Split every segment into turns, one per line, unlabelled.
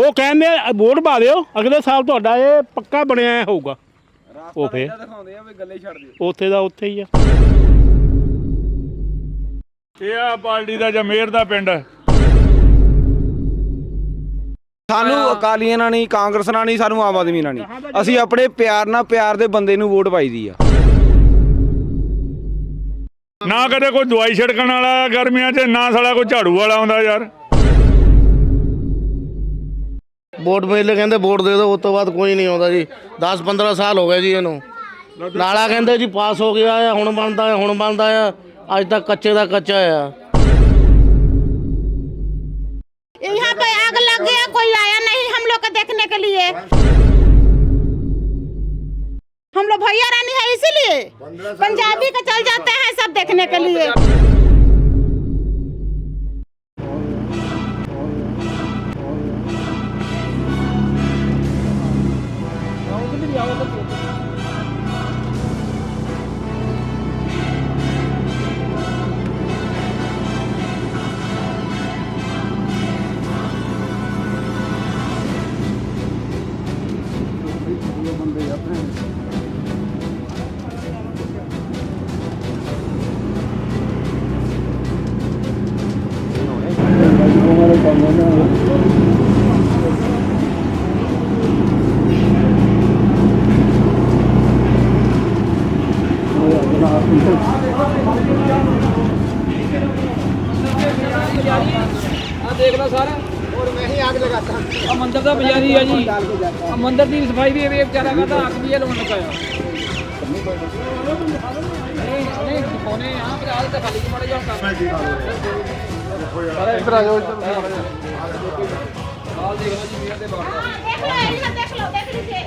ਉਹ ਕਹਿੰਦੇ ਆ, ਵੋਟ ਪਾ ਦਿਓ ਅਗਲੇ ਸਾਲ ਤੁਹਾਡਾ ਇਹ ਪੱਕਾ ਬਣਿਆ ਹੋਊਗਾ। ਉਹ ਫੇਰ।
ਦਿਖਾਉਂਦੇ ਆ ਵੀ ਗੱਲੇ ਛੱਡ ਦਿਓ।
ਉੱਥੇ ਦਾ ਉੱਥੇ ਹੀ ਆ।
ਇਹ ਆ ਪਾਰਟੀ ਦਾ ਜਮੇਰ ਦਾ ਪਿੰਡ।
ਸਾਨੂੰ ਅਕਾਲੀਆਂ ਨਾਲ ਨਹੀਂ ਕਾਂਗਰਸ ਨਾਲ ਨਹੀਂ ਸਾਨੂੰ ਆਮ ਆਦਮੀ ਨਾਲ ਨਹੀਂ। ਅਸੀਂ ਆਪਣੇ ਪਿਆਰ ਨਾਲ ਪਿਆਰ ਦੇ ਬੰਦੇ ਨੂੰ ਵੋਟ ਪਾਈਦੀ ਆ।
ਨਾ ਕਦੇ ਕੋਈ ਦਵਾਈ ਛਿੜਕਣ ਵਾਲਾ ਗਰਮੀਆਂ 'ਚ ਨਾ ਸਾਲਾ ਕੋਈ ਝਾੜੂ ਵਾਲਾ ਆਉਂਦਾ ਯਾਰ।
ਵੋਟ ਵੇਲੇ ਕਹਿੰਦੇ ਵੋਟ ਦੇ ਦਿਓ ਉਸ ਤੋਂ ਬਾਅਦ ਕੋਈ ਨਹੀਂ ਆਉਂਦਾ ਜੀ 10 15 ਸਾਲ ਹੋ ਗਏ ਜੀ ਇਹਨੂੰ ਨਾਲਾ ਕਹਿੰਦੇ ਜੀ ਪਾਸ ਹੋ ਗਿਆ ਆ ਹੁਣ ਬਣਦਾ ਆ ਹੁਣ ਬਣਦਾ ਆ ਅੱਜ ਤੱਕ ਕੱਚੇ ਦਾ ਕੱਚਾ ਆ
यहाँ पे आग लग गया कोई आया नहीं हम लोग को देखने के लिए हम लोग भैया रानी है इसीलिए पंजाबी का चल जाते हैं सब देखने के लिए
ਆ ਦੇਖ ਲਓ ਸਾਰਾ। ਔਰ ਮੈਂ ਹੀ ਆਗ ਲਗਾਤਾ। ਆ ਮੰਦਰ ਦਾ ਪੁਜਾਰੀ ਆ ਜੀ। ਆ ਮੰਦਰ ਦੀ ਸਫ਼ਾਈ ਵੀ ਇਹ ਵਿਚਾਰਾ ਕਰਦਾ ਹੱਕ ਵੀ ਇਹ ਲਾਉਣ ਲੱਗਾ ਆ। ਨਹੀਂ ਨਹੀਂ। ਦਿਖਾਉਣੇ ਆ। ਪਰ ਹਾਲ ਤਾਂ ਖਾਲੀ ਮਾੜਾ ਜਿਹਾ ਕੰਮ ਸਾਰਾ ਇੱਧਰ ਆ ਜਾਓ ਇੱਧਰ ਹਾਲ ਦੇਖ ਲਓ ਜੀ ਮੀਆਂ ਦੇ ਬਾਹਰ
हाँ, देख लो एरिया देख लो देख लीजिए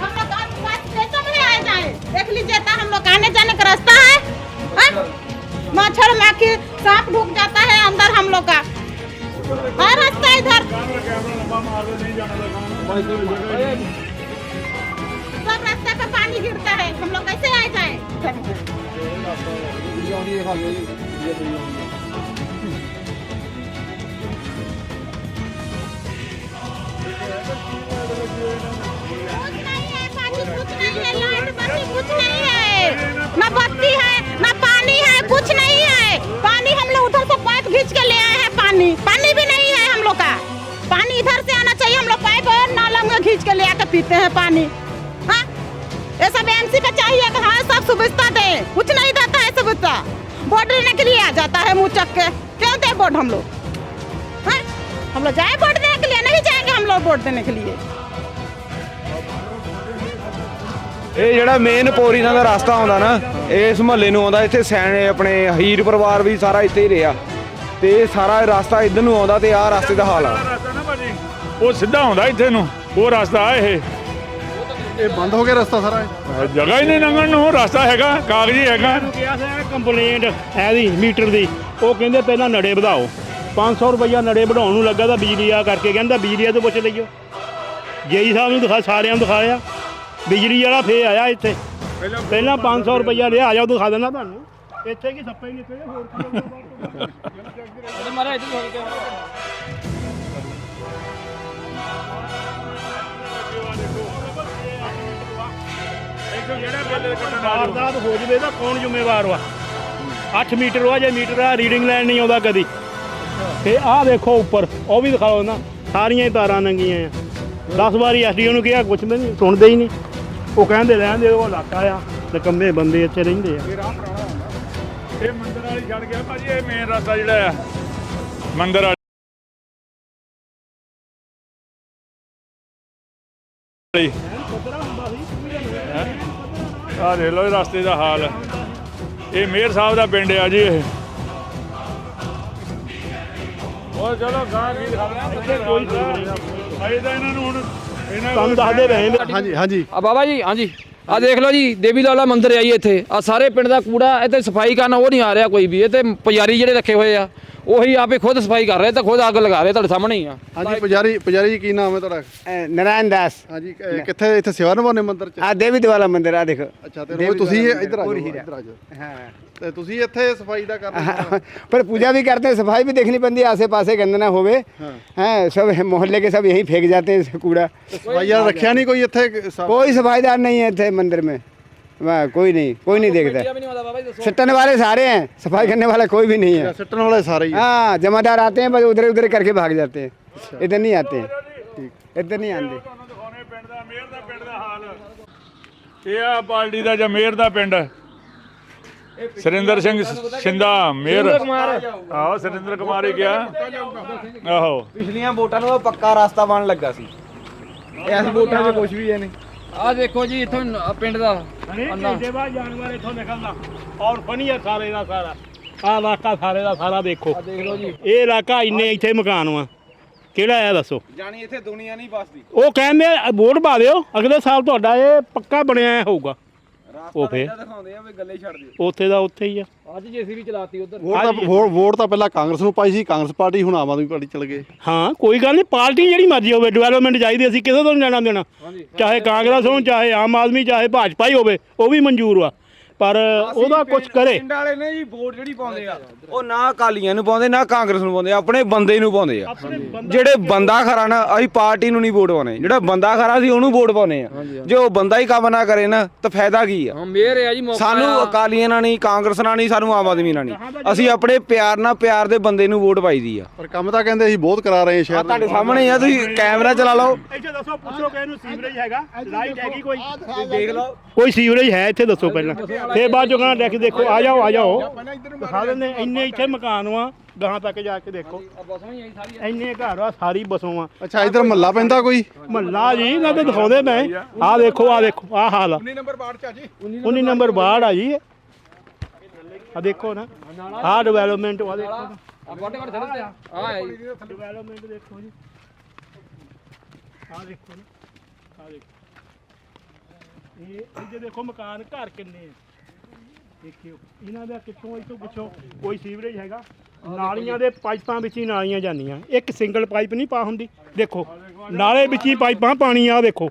हम लोग आज पास स्टेशन में आए जाए देख लीजिए तो हम लोग आने जाने का रास्ता है हाँ? मच्छर माखी सांप ढुक जाता है अंदर हम लोग का है रास्ता इधर सब रास्ते पे पानी गिरता है हम लोग कैसे आए जाए हैं पानी हाँ ये सब एमसी का चाहिए कि हाँ सब सुविधा दे कुछ नहीं देता है सुविधा वोट देने के लिए आ जाता है मुँह चक के क्यों दे वोट हम लोग हाँ? हम लोग जाए वोट देने के लिए नहीं जाएंगे हम लोग वोट देने के लिए
ਇਹ ਜਿਹੜਾ ਮੇਨ ਪੋਰੀਨਾਂ ਦਾ ਰਸਤਾ ਆਉਂਦਾ ਨਾ ਇਸ ਮੁਹੱਲੇ ਨੂੰ ਆਉਂਦਾ ਇੱਥੇ ਸੈਣ ਆਪਣੇ ਹੀਰ ਪਰਿਵਾਰ ਵੀ ਸਾਰਾ ਇੱਥੇ ਹੀ ਰਿਹਾ ਤੇ ਇਹ ਸਾਰਾ ਰਸਤਾ ਇੱਧਰ ਨੂੰ ਆਉਂਦਾ ਤੇ ਆਹ ਰਸਤੇ ਦਾ ਹਾਲ ਆ
ਰਸਤਾ ਨਾ ਭਾਜੀ ਉਹ ਸਿੱਧਾ ਆਉਂਦਾ ਇੱਥੇ ਨੂੰ ਉਹ ਰਸਤਾ ਆ ਇਹ
ਇਹ ਬੰਦ ਹੋ ਗਿਆ ਰਸਤਾ ਸਾਰਾ
ਜਗ੍ਹਾ ਹੀ ਨਹੀਂ ਲੰਘਣ ਨੂੰ ਰਸਤਾ ਹੈਗਾ ਕਾਗਜ਼ੀ ਹੈਗਾ।
ਕਿਹਾ ਸੀ ਕੰਪਲੇਂਟ ਇਹਦੀ ਮੀਟਰ ਦੀ। ਉਹ ਕਹਿੰਦੇ ਪਹਿਲਾਂ ਨੜੇ ਵਧਾਓ। 500 ਰੁਪਈਆ ਨੜੇ ਵਧਾਉਣ ਨੂੰ ਲੱਗਾ ਤਾਂ ਬਿਜਲੀ ਆ ਕਰਕੇ ਕਹਿੰਦਾ ਬਿਜਲੀ ਤੋਂ ਪੁੱਛ ਲਈਓ। ਜੇਈ ਸਾਹਿਬ ਨੂੰ ਦਿਖਾ ਸਾਰਿਆਂ ਨੂੰ ਦਿਖਾਇਆ ਬਿਜਲੀ ਵਾਲਾ ਫੇ ਆਇਆ ਇੱਥੇ। ਪਹਿਲਾਂ 500 ਰੁਪਈਆ ਲਿਆ ਆ ਜਾਓ ਦਿਖਾ ਦਿੰਦਾ ਤੁਹਾਨੂੰ। ਇੱਥੇ ਕੀ ਸੱਪੇ ਹੀ ਨਿਕਲੇ ਹੋਰ ਕੀ ਹੋਊਗਾ?
ਇਹਦੇ ਮਾਰਾ ਇੱਧਰ ਹੋ ਗਿਆ
ਇੱਥੋਂ ਜਿਹੜਾ ਬਿੱਲ ਕੱਟਣ ਆ ਜਾਓ
ਵਾਰਦਾਤ ਹੋ ਜਵੇ ਤਾਂ ਕੌਣ ਜ਼ਿੰਮੇਵਾਰ ਵਾ? 8 ਮੀਟਰ ਵਾ ਜੇ ਮੀਟਰ ਆ ਰੀਡਿੰਗ ਲੈਣ ਨਹੀਂ ਆਉਂਦਾ ਕਦੀ। ਤੇ ਆਹ ਦੇਖੋ ਉੱਪਰ ਉਹ ਵੀ ਦਿਖਾਓ ਨਾ ਸਾਰੀਆਂ ਹੀ ਤਾਰਾਂ ਨੰਗੀਆਂ ਆ। 10 ਵਾਰੀ ਐਸਡੀਓ ਨੂੰ ਕਿਹਾ ਕੁਛ ਵੀ ਨਹੀਂ ਸੁਣਦੇ ਹੀ ਨਹੀਂ। ਉਹ ਕਹਿੰਦੇ ਰਹਿੰਦੇ ਉਹ ਇਲਾਕਾ ਆ ਤੇ ਕੰਮੇ ਬੰਦੇ ਇੱਥੇ ਰਹਿੰਦੇ ਆ।
ਇਹ ਮੰਦਰ ਵਾਲੀ ਛੱਡ ਗਿਆ ਭਾਜੀ ਇਹ ਮੇਨ ਰਸਤਾ ਜਿਹੜਾ ਆ। ਮੰਦਰ ਵਾਲੀ। ਆ ਦੇਖ ਲਓ ਇਹ ਰਸਤੇ ਦਾ ਹਾਲ। ਇਹ ਮੇਅਰ ਸਾਹਿਬ ਦਾ ਪਿੰਡ ਆ ਜੀ ਇਹ। ਉਹ ਚਲੋ ਗਾਂ ਕੀ ਖਬਰਾਂ ਕੋਈ ਅਜੇ ਤਾਂ ਇਹਨਾਂ ਨੂੰ ਹੁਣ ਇਹਨਾਂ
ਤੁਹਾਨੂੰ ਦੱਸਦੇ ਰਹੇ ਨੇ।
ਹਾਂਜੀ ਹਾਂਜੀ।
ਆ ਬਾਬਾ ਜੀ ਹਾਂਜੀ। ਆ ਦੇਖ ਲਓ ਜੀ ਦੇਵੀ ਲਾਲਾ ਮੰਦਿਰ ਆਈ ਇੱਥੇ। ਆ ਸਾਰੇ ਪਿੰਡ ਦਾ ਕੂੜਾ ਇੱਥੇ ਸਫ਼ਾਈ ਕਰਨ ਉਹ ਨਹੀਂ ਆ ਰਿਹਾ ਕੋਈ ਵੀ। ਇਹ ਤੇ ਪੁਜਾਰੀ ਜਿਹੜੇ ਰੱਖੇ ਹੋਏ ਆ। ਉਹੀ ਆਪੇ ਖੁਦ ਸਫਾਈ ਕਰ ਰਹੇ ਤਾਂ ਖੁਦ ਅੱਗ ਲਗਾ ਰਹੇ ਤੁਹਾਡੇ ਸਾਹਮਣੇ ਹੀ ਆ
ਹਾਂਜੀ ਪੁਜਾਰੀ ਪੁਜਾਰੀ ਜੀ ਕੀ ਨਾਮ ਹੈ ਤੁਹਾਡਾ
ਅ, ਨਾਰਾਇਣ ਦਾਸ
ਹਾਂਜੀ ਅਹ ਕਿੱਥੇ ਇੱਥੇ ਸੇਵਾ ਨਿਭਾਉਂਦੇ ਮੰਦਿਰ ਚ
ਆ ਦੇਵੀ ਵਾਲਾ ਮੰਦਿਰ ਆ ਦੇਖੋ
ਅੱਛਾ ਤੇ ਰੋਜ਼ ਤੁਸੀਂ ਇੱਧਰ ਆ
ਪੂਰੀ
ਜਾਓ
ਹੀਰਾ।
ਇੱਧਰ ਆ ਜਾਓ
ਹਾਂ
ਤੇ ਤੁਸੀਂ ਇੱਥੇ ਸਫਾਈ ਦਾ ਕਰਦੇ ਹੋ
पर पूजा भी करते हैं सफाई भी देखनी पड़ती है आसे पासे गंद ना होवे हैं सब मोहल्ले के सब यहीं फेंक जाते हैं कूड़ा
ਸਫਾਈ ਵਾਲਾ ਰੱਖਿਆ ਨਹੀਂ ਕੋਈ ਇੱਥੇ ਸਾਫ਼?
कोई सफाईदार नहीं है थे मंदिर में वाह कोई नहीं कोई नहीं देखता
ਵੀ ਨਹੀਂ ਆਉਂਦਾ ਬਾਬਾ ਜੀ ਦੱਸੋ
सट्टन वाले सारे हैं सफाई करने वाला कोई भी नहीं है
ਸਿੱਟਣ ਵਾਲੇ ਸਾਰੇ ਹੀ ਆ।
हाँ जमादार आते हैं बस उधर उधर करके भाग जाते हैं इधर नहीं आते हैं इधर नहीं आते
ਤੁਹਾਨੂੰ ਦਿਖਾਉਣੇ ਪਿੰਡ ਦਾ ਮੇਅਰ ਦਾ ਪਿੰਡ ਦਾ ਹਾਲ ਇਹ ਆ ਪਾਰਟੀ ਦਾ ਜਾਂ ਮੇਅਰ ਦਾ ਪਿੰਡ ਸਰਿੰਦਰ ਸਿੰਘ ਸ਼ਿੰਦਾ ਮੇਅਰ ਆਹੋ ਸਰਿੰਦਰ ਕੁਮਾਰ ਹੀ ਗਿਆ ਆਹੋ
ਪਿਛਲੀਆਂ ਵੋਟਾਂ ਨੂੰ ਉਹ ਪੱਕਾ ਰਸਤਾ ਬਣ ਲੱਗਾ ਸੀ ਇਸ ਵੋਟਾਂ 'ਚ ਕੁਝ ਵੀ ਹੈ ਨਹੀਂ
ਆ ਦੇਖੋ ਜੀ ਇੱਥੋਂ ਪਿੰਡ ਦਾ
ਘੰਟੇ ਬਾਅਦ ਜਾਨਵਰ ਇੱਥੋਂ ਨਿਕਲਦਾ ਔਰ ਫਨੀ ਆ ਸਾਰੇ ਦਾ ਸਾਰਾ। ਆ ਇਲਾਕਾ ਸਾਰੇ ਦਾ ਸਾਰਾ ਦੇਖੋ।
ਦੇਖ ਲਓ ਜੀ।
ਇਹ ਇਲਾਕਾ ਇੰਨੇ ਇੱਥੇ ਮਕਾਨ ਵਾ। ਕਿਹੜਾ ਆ ਦੱਸੋ?
ਜਾਣੀ ਇੱਥੇ ਦੁਨੀਆ ਨਹੀਂ ਬਸਦੀ
ਉਹ ਕਹਿੰਦੇ ਆ, ਵੋਟ ਪਾ ਦਿਓ। ਅਗਲੇ ਸਾਲ ਤੁਹਾਡਾ ਇਹ ਪੱਕਾ ਬਣਿਆ ਹੋਊਗਾ। ਉਹ ਫੇਰ?
ਦਿਖਾਉਂਦੇ ਆ ਵੀ ਗੱਲੇ ਛੱਡ ਦਿਓ।
ਉੱਥੇ ਦਾ ਉੱਥੇ ਹੀ ਆ।
ਅੱਜ ਜੇਸੀਬੀ ਚਲਾਤੀ ਉਧਰ।
ਵੋਟ ਤਾਂ ਵੋਟ- ਵੋਟ ਤਾਂ ਪਹਿਲਾਂ ਕਾਂਗਰਸ ਨੂੰ ਪਾਈ ਸੀ ਕਾਂਗਰਸ ਪਾਰਟੀ ਹੁਣ ਆਮ ਆਦਮੀ ਪਾਰਟੀ ਚਲ ਗਏ
ਹਾਂ ਕੋਈ ਗੱਲ ਨਹੀਂ ਪਾਰਟੀ ਜਿਹੜੀ ਮਰਜ਼ੀ ਹੋਵੇ ਡਿਵੈਲਪਮੈਂਟ ਚਾਹੀਦੀ ਅਸੀਂ ਕਿਸੇ ਤੋਂ ਨਹੀਂ ਲੈਣਾ ਦੇਣਾ। ਚਾਹੇ ਕਾਂਗਰਸ ਹੋਣ ਚਾਹੇ ਆਮ ਆਦਮੀ ਚਾਹੇ ਭਾਜਪਾ ਹੀ ਹੋਵੇ ਉਹ ਵੀ ਮਨਜ਼ੂਰ ਆ। ਪਰ ਉਹਦਾ ਕੁਝ ਕਰੇ।
ਪਿੰਡ ਵਾਲੇ ਨੇ ਜੀ ਵੋਟ ਜਿਹੜੀ ਪਾਉਂਦੇ ਆ। ਉਹ ਨਾ ਅਕਾਲੀਆਂ ਨੂੰ ਪਾਉਂਦੇ ਨਾ ਕਾਂਗਰਸ ਨੂੰ ਪਾਉਂਦੇ ਆਪਣੇ ਬੰਦੇ ਨੂੰ ਪਾਉਂਦੇ ਆ। ਜਿਹੜੇ ਬੰਦਾ ਖਰਾ ਨਾ ਅਸੀਂ ਪਾਰਟੀ ਨੂੰ ਨਹੀਂ ਵੋਟ ਪਾਉਣੇ ਜਿਹੜਾ ਬੰਦਾ ਖਰਾ ਸੀ ਉਹਨੂੰ ਵੋਟ ਪਾਉਣੇ ਆ। ਜੇ ਉਹ ਬੰਦਾ ਹੀ ਕੰਮ ਨਾ ਕਰੇ ਨਾ ਤਾਂ ਫਾਇਦਾ ਕੀ ਆ?
ਹਾਂ ਮੇਰ ਆ ਜੀ ਮੌਕਾ
ਸਾਨੂੰ। ਅਕਾਲੀਆਂ ਨਾਲ ਨਹੀਂ ਕਾਂਗਰਸ ਨਾਲ ਨਹੀਂ ਸਾਨੂੰ ਆਮ ਆਦਮੀ ਨਾਲ ਨਹੀਂ। ਅਸੀਂ ਆਪਣੇ ਪਿਆਰ ਨਾਲ ਪਿਆਰ ਦੇ ਬੰਦੇ ਨੂੰ ਵੋਟ ਪਾਈਦੀ ਆ।
ਪਰ ਕੰਮ ਤਾਂ ਕਹਿੰਦੇ ਅਸੀਂ ਬਹੁਤ ਕਰਾ ਰਹੇ ਹਾਂ ਸ਼ਹਿਰ
ਤੁਹਾਡੇ ਸਾਹਮਣੇ ਆ ਤੁਸੀਂ ਕੈਮਰਾ ਚਲਾ ਲਓ।
ਇੱਥੇ ਦੱਸੋ ਪੁੱਛੋ ਕਿ ਇਹਨੂੰ ਸੀਵਰੇਜ ਹੈਗਾ। ਲਾਈਟ ਹੈਗੀ ਕੋਈ?
ਦੇਖ ਲਓ।
ਕੋਈ ਸੀਵਰੇਜ ਹੈ ਇੱਥੇ ਦੱਸੋ ਪਹਿਲਾਂ। ਫੇਰ ਬਾਅਦ ਚੋਂ ਕਹਿੰਦਾ ਦੇਖ ਦੇਖੋ ਆ ਜਾਓ ਆ ਜਾਓ। ਦਿਖਾ ਦਿੰਦੇ ਇੰਨੇ ਇੱਥੇ ਮਕਾਨ ਵਾ ਗਾਹਾਂ ਤੱਕ ਜਾ ਕੇ ਦੇਖੋ।
ਬਸੋਂ ਹੀ ਆਈ ਸਾਰੀ
ਇੰਨੇ ਘਰ ਆ ਸਾਰੀ ਬਸੋਂ ਆ
ਅੱਛਾ ਇੱਧਰ ਮਹੱਲਾ ਪੈਂਦਾ ਕੋਈ?
ਮਹੱਲਾ ਜੀ ਨਾ ਤੇ ਦਿਖਾਉਂਦੇ ਮੈਂ ਆਹ ਦੇਖੋ ਆਹ ਦੇਖੋ ਆਹ ਹਾਲ ਆ। 19 ਨੰਬਰ ਬਾੜ ਚ ਆ ਜੀ। 19 ਨੰਬਰ ਬਾੜ ਆ ਜੀ। ਆ ਦੇਖੋ ਨਾ ਆਹ ਡਿਵੈਲਪਮੈਂਟ ਆ ਦੇਖੋ
ਆ ਥੱਲੇ ਆ ਆ
ਡਿਵੈਲਪਮੈਂਟ ਦੇਖੋ ਜੀ। ਦੇਖੋ ਨਾ ਆਹ ਦੇਖੋ। ਇਹ ਇੱਥੇ ਦੇਖੋ ਮਕਾਨ ਘਰ ਕਿੰਨੇ ਆ। ਦੇਖਿਓ। ਇਹਨਾਂ ਦਾ ਕਿੱਥੋਂ ਇੱਥੋਂ ਪੁੱਛੋ ਕੋਈ ਸੀਵਰੇਜ ਹੈਗਾ? ਨਾਲੀਆਂ ਦੇ ਪਾਈਪਾਂ ਵਿੱਚ ਹੀ ਨਾਲੀਆਂ ਜਾਂਦੀਆਂ। ਇੱਕ ਸਿੰਗਲ ਪਾਈਪ ਨਹੀਂ ਪਾ ਹੁੰਦੀ। ਦੇਖੋ ਨਾਲੇ ਵਿੱਚ ਹੀ ਪਾਈਪਾਂ ਪਾਣੀ ਆ ਦੇਖੋ।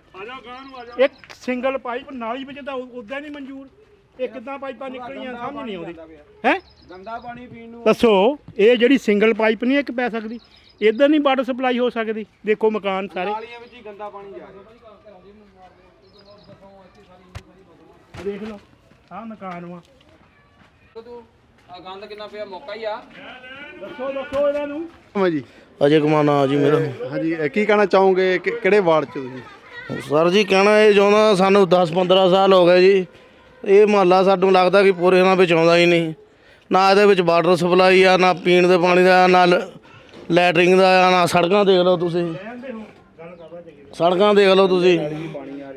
ਇੱਕ ਸਿੰਗਲ ਪਾਈਪ ਨਾਲੀ ਵਿੱਚ ਤਾਂ ਉਦਾਂ ਨਹੀਂ ਮਨਜ਼ੂਰ। ਇਹ ਕਿੱਦਾਂ ਪਾਈਪਾਂ ਨਿਕਲੀਆਂ ਸਮਝ ਨਹੀਂ ਆਉਂਦੀ। ਹੈ?
ਗੰਦਾ ਪਾਣੀ ਪੀਣ ਨੂੰ
ਦੱਸੋ ਇਹ ਜਿਹੜੀ ਸਿੰਗਲ ਪਾਈਪ ਨਹੀਂ ਇੱਕ ਪੈ ਸਕਦੀ ਇੱਧਰ ਨਹੀਂ ਵਾਟਰ ਸਪਲਾਈ ਹੋ ਸਕਦੀ। ਦੇਖੋ ਮਕਾਨ ਸਾਰੇ।
ਨਾਲੀਆਂ ਵਿੱਚ ਹੀ ਗੰਦਾ ਪਾਣੀ ਜਾ ਰਿਹਾ।
ਦੇਖ ਲਓ ਆਹ ਮਕਾਨ ਵਾ।
ਤੂੰ। ਆ ਗੰਦ ਕਿੰਨਾ ਪਿਆ ਮੌਕਾ ਹੀ ਆ।
ਦੱਸੋ ਦੱਸੋ ਇਹਨਾਂ ਨੂੰ।
ਹਾਂ ਜੀ।
ਅਜੇ ਕੁਮਾਰ ਜੀ ਮੇਰਾ।
ਹਾਂਜੀ ਇਹ ਕੀ ਕਹਿਣਾ ਚਾਹੋਗੇ? ਕਿ ਕਿਹੜੇ ਵਾਰਡ ਚ ਤੁਸੀਂ?
ਸਰ ਜੀ ਕਹਿਣਾ ਇਹ ਚਾਹੁੰਦਾ ਸਾਨੂੰ 10 15 ਸਾਲ ਹੋ ਗਏ ਜੀ। ਇਹ ਮਹੱਲਾ ਸਾਨੂੰ ਲੱਗਦਾ ਕਿ ਪੂਰੇ ਨਾਲ ਵਿੱਚ ਆਉਂਦਾ ਹੀ ਨਹੀਂ। ਨਾ ਇਹਦੇ ਵਿੱਚ ਵਾਟਰ ਸਪਲਾਈ ਆ ਨਾ ਪੀਣ ਦੇ ਪਾਣੀ ਦਾ ਨਾ ਲ- ਲੈਟਰਿੰਗ ਦਾ ਆ ਨਾ ਸੜਕਾਂ ਦੇਖ ਲਓ ਤੁਸੀਂ। ਸੜਕਾਂ ਦੇਖ ਲਓ ਤੁਸੀਂ।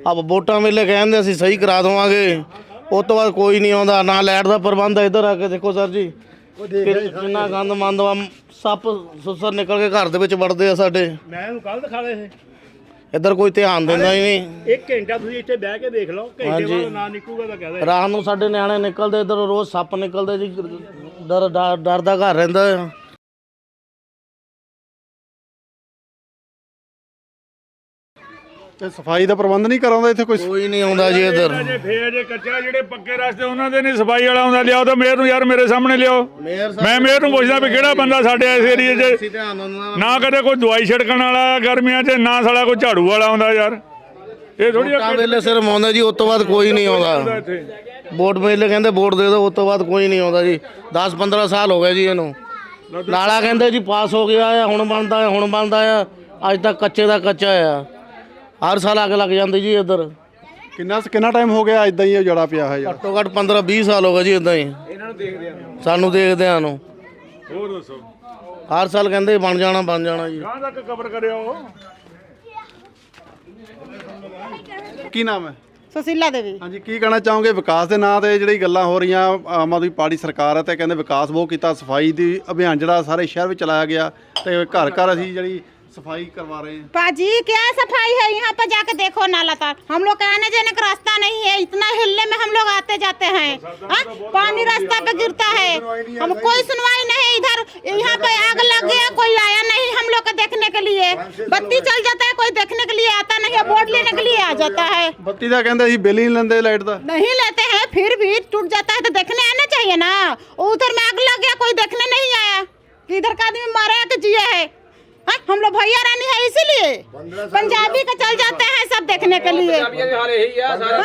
ਆ ਵੋਟਾਂ ਵੇਲੇ ਕਹਿੰਦੇ ਅਸੀਂ ਸਹੀ ਕਰਾ ਦੇਵਾਂਗੇ। ਉਸ ਤੋਂ ਬਾਅਦ ਕੋਈ ਨਹੀਂ ਆਉਂਦਾ ਨਾ ਲਾਈਟ ਦਾ ਪ੍ਰਬੰਧ ਆ ਇੱਧਰ ਆ ਕੇ ਦੇਖੋ ਸਰ ਜੀ। ਕਿੰਨਾ ਗੰਦ ਮੰਦ ਵਾ ਸੱਪ ਸੁਸਰ ਨਿਕਲ ਕੇ ਘਰ ਦੇ ਵਿੱਚ ਵੜਦੇ ਆ ਸਾਡੇ।
ਮੈਂ ਇਹਨੂੰ ਕੱਲ ਦਿਖਾ ਲਏ ਸੀ।
ਇੱਧਰ ਕੋਈ ਧਿਆਨ ਦਿੰਦਾ ਹੀ ਨਹੀਂ।
ਇੱਕ ਘੰਟਾ ਤੁਸੀਂ ਇੱਥੇ ਬਹਿ ਕੇ ਦੇਖ ਲਓ ਘੰਟੇ
ਹਾਂਜੀ।
ਬਾਅਦ ਨਾ ਨਿਕਲੂਗਾ ਤਾਂ ਕਹਦੇ
ਰਾਤ ਨੂੰ ਸਾਡੇ ਨਿਆਣੇ ਨਿਕਲਦੇ ਇੱਧਰ ਰੋਜ਼ ਸੱਪ ਨਿਕਲਦੇ ਜੀ ਡਰ ਡਰ- ਡਰ ਦਾ ਘਰ ਰਹਿੰਦਾ ਆ।
ਤੇ ਸਫ਼ਾਈ ਦਾ ਪ੍ਰਬੰਧ ਨਹੀਂ ਕਰਾਉਂਦਾ ਇੱਥੇ ਕੋਈ?
ਕੋਈ ਨਹੀਂ ਆਉਂਦਾ ਜੀ ਇੱਧਰ।
ਜੇ ਫੇਰ ਜੇ ਕੱਚਾ ਜਿਹੜੇ ਪੱਕੇ ਰਸਤੇ ਉਹਨਾਂ ਦੇ ਨਹੀਂ ਸਫ਼ਾਈ ਵਾਲਾ ਆਉਂਦਾ ਲਿਆਓ ਤਾਂ ਮੇਅਰ ਨੂੰ ਯਾਰ ਮੇਰੇ ਸਾਹਮਣੇ ਲਿਆਓ। ਮੈਂ ਮੇਅਰ ਨੂੰ ਪੁੱਛਦਾ ਵੀ ਕਿਹੜਾ ਬੰਦਾ ਸਾਡੇ ਇਸ ਏਰੀਏ 'ਚ ਨਾ ਕਦੇ ਕੋਈ ਦਵਾਈ ਛਿੜਕਣ ਵਾਲਾ ਗਰਮੀਆਂ 'ਚ ਨਾ ਸਾਲਾ ਕੋਈ ਝਾੜੂ ਵਾਲਾ ਆਉਂਦਾ ਯਾਰ। ਇਹ ਥੋੜੀ
ਵੋਟਾਂ ਵੇਲੇ ਸਿਰਫ ਆਉਂਦਾ ਜੀ ਉਸ ਤੋਂ ਬਾਅਦ ਕੋਈ ਨਹੀਂ ਆਉਂਦਾ। ਵੋਟ ਵੇਲੇ ਕਹਿੰਦੇ ਵੋਟ ਦੇ ਦਿਓ ਉਸ ਤੋਂ ਬਾਅਦ ਕੋਈ ਨਹੀਂ ਆਉਂਦਾ ਜੀ। 10 15 ਸਾਲ ਹੋ ਗਏ ਜੀ ਇਹਨੂੰ। ਨਾਲਾ ਕਹਿੰਦੇ ਜੀ ਪਾਸ ਹੋ ਗਿਆ ਆ ਹੁਣ ਬਣਦਾ ਆ ਹੁਣ ਬਣਦਾ ਆ। ਅੱਜ ਤੱਕ ਕੱਚੇ ਦਾ ਕੱਚਾ ਆ। ਹਰ ਸਾਲ ਅੱਗ ਲੱਗ ਜਾਂਦੀ ਜੀ ਇੱਧਰ।
ਕਿੰਨਾ ਕਿੰਨਾ ਟਾਈਮ ਹੋ ਗਿਆ ਇਦਾਂ ਹੀ ਜੜਾ ਪਿਆ ਹੈ
ਘੱਟੋ ਘੱਟ 15 20 ਸਾਲ ਹੋ ਗਏ ਜੀ ਇਦਾਂ ਹੀ।
ਇਹਨਾਂ ਨੂੰ ਦੇਖਦੇ ਆ।
ਸਾਨੂੰ ਸਾਲ ਕਹਿੰਦੇ ਬਣ ਜਾਣਾ ਬਣ ਜਾਣਾ ਜੀ।
ਕੀ ਨਾਮ ਹੈ?
ਸੁਸ਼ੀਲਾ ਦੇਵੀ।
ਹਾਂਜੀ ਕੀ ਕਹਿਣਾ ਚਾਹੋਗੇ? ਵਿਕਾਸ ਦੇ ਨਾਂ ਤੇ ਜਿਹੜੀ ਗੱਲਾਂ ਹੋ ਰਹੀਆਂ ਆਮ ਆਦਮੀ ਪਾਰਟੀ ਸਰਕਾਰ ਹੈ ਤੇ ਕਹਿੰਦੇ ਵਿਕਾਸ ਬਹੁਤ ਕੀਤਾ ਸਫ਼ਾਈ ਦੀ ਅਭਿਆਨ ਜਿਹੜਾ ਸਾਰੇ ਸ਼ਹਿਰ ਵਿੱਚ ਚਲਾਇਆ ਗਿਆ ਤੇ ਘਰ ਘਰ ਅਸੀਂ ਜਿਹੜੀ सफ़ाई करवा रहे हैं।
पाजी क्या सफ़ाई है? यहाँ पर जाके देखो नाला तक हम लोग आने जाने का रास्ता नहीं है। इतना हिलने में हम लोग आते जाते हैं। हाँ? तो पानी रास्ता पे गिरता है। हम कोई सुनवाई नहीं इधर। यहाँ पे आग लग गया कोई आया नहीं हम लोग को देखने के लिए। बत्ती चल। जाता है कोई देखने के लिए आता नहीं है बोर्ड लेने के लिए आ जाता है।
बत्ती का कहते जी बिल ही लेते लाइट का
नहीं लेते हैं फिर भी टूट जाता है तो देखने आना चाहिए ना। उधर में आग लग गया कोई देखने नहीं आया। इधर का आदमी मारा है तो जिया है? हाँ? हम लोग भैया रानी है इसीलिए। पंजाबी का चल जाते हैं सब देखने के लिए।
पंद्रह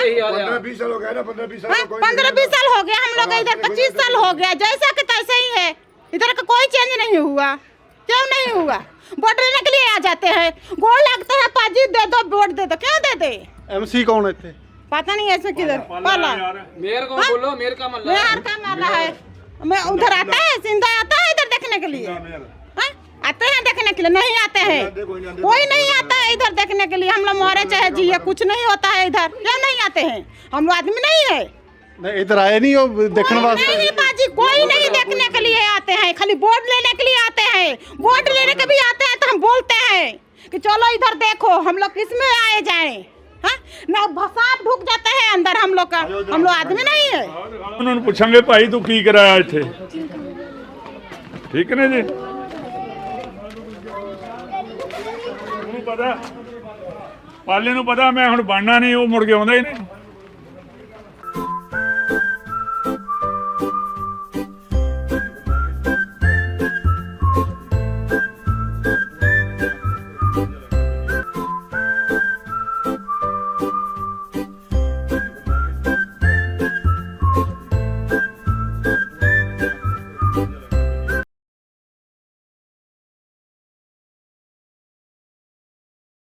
हाँ, बीस साल हो गया हम लोग इधर पच्चीस साल हो गया जैसा के तैसे ही है। इधर का कोई चेंज नहीं हुआ क्यों नहीं हुआ? वोट लेने के लिए आ जाते हैं। गोल लगते हैं पाजी दे दो वोट दे दो क्यों दे दे?
एमसी कौन है थे?
पता नहीं ऐसे किधर पाला
मेयर को हाँ? बोलो मेयर का मल्ला
मेयर का मल्ला है। मैं उधर आता है सिंधा आता है इधर देखने के लिए। आते हैं देखने के लिए नहीं आते हैं। कोई नहीं आता है इधर देखने के लिए। हम लोग मोहरे चाहे जिये कुछ नहीं होता है इधर। क्या नहीं आते हैं। हम आदमी नहीं है।
नहीं इधर आए नहीं हो
देखने
वाले
नहीं बाजी कोई नहीं देखने के लिए आते हैं। खाली बोर्ड लेने के लिए आते हैं। बोर्ड लेने के भी आते हैं तो हम बोलते हैं कि चलो इधर देखो हम लोग किसमें आए जाए? हाँ? ना भसाब ढुक जाते हैं अंदर हम लोग का। हम लोग आदमी नहीं है।
उन्होंने पूछेंगे भाई तू की कराया थे ठीक है ना जी? ਪਤਾ? ਪਾਲੇ ਨੂੰ ਪਤਾ ਮੈਂ ਹੁਣ ਬਣਨਾ ਨਹੀਂ ਉਹ ਮੁੜ ਕੇ ਆਉਂਦਾ ਹੀ ਨਹੀਂ।